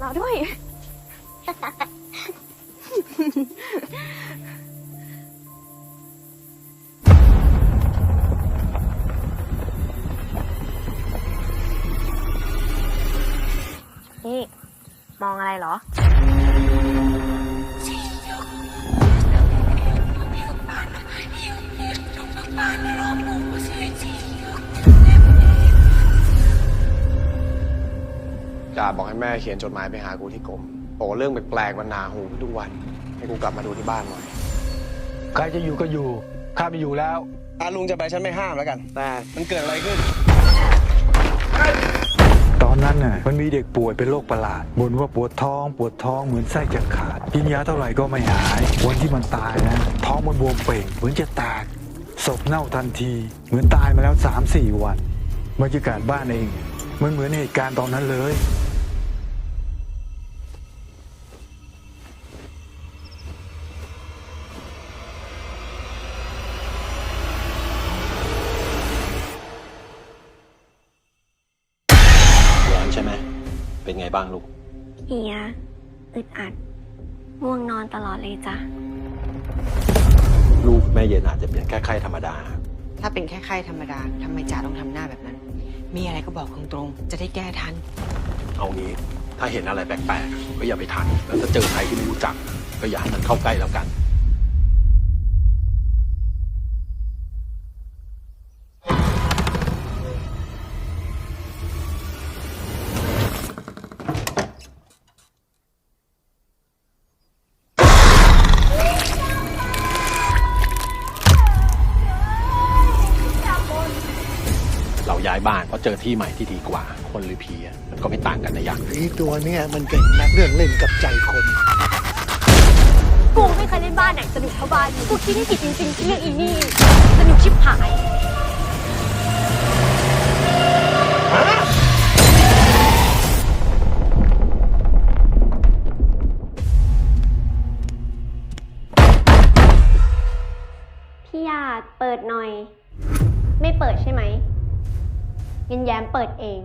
รอด้วยนี่ มองอะไรเหรอาบอกให้แม่เขียนจดหมายไปหากูที่กรมบอกว่าเรื่องแปลกๆมันหนาหูขึ้นทุกวัน ให้กูกลับมาดูที่บ้านหน่อย ใครจะอยู่ก็อยู่ ข้าไม่อยู่แล้วอาลุงจะไปฉันไม่ห้ามแล้วกัน แต่มันเกิดอะไรขึ้น ตอนนั้นน่ะมันมีเด็กป่วยเป็นโรคประหลาดบ่นว่าปวดท้องปวดท้องเหมือนไส้จะขาด กินยาเท่าไหร่ก็ไม่หาย วันที่มันตายนะ ท้องมันบวมเป่งเหมือนจะแตกศพเน่าทันที เหมือนตายมาแล้วสามสี่วันบรรยากาศบ้านเอง มันเหมือนเหตุการณ์ตอนนั้นเลย เป็นไงบ้างลูก เฮียอึดอัดง่วงนอนตลอดเลยจ้ะ ลูกแม่เย็นอาจจะเป็นแค่ไข้ธรรมดา ถ้าเป็นแค่ไข้ธรรมดาทำไมจ่าต้องทำหน้าแบบนั้น มีอะไรก็บอกตรงๆ จะได้แก้ทัน เอางี้ ถ้าเห็นอะไรแปลกๆ ก็อย่าไปทัน แล้วถ้าเจอใครที่ไม่รู้จัก ก็อย่าให้มันเข้าใกล้แล้วกัน ย้ายบ้านเพราะเจอที่ใหม่ที่ดีกว่า คนหรือผีอะมันก็ไม่ต่างกันนะยักษ์ไอ้ตัวเนี้ยมันเก่งนักเรื่องเล่นกับใจคน กูไม่เคยเล่นบ้านไหนสนุกเท่าบ้านนี้กูคิดไม่ผิดจริงๆที่เลือกอีนี่สนุกชิบหาย พี่ยาเปิดหน่อย ไม่เปิดใช่ไหม ยินแย้มเปิดเอง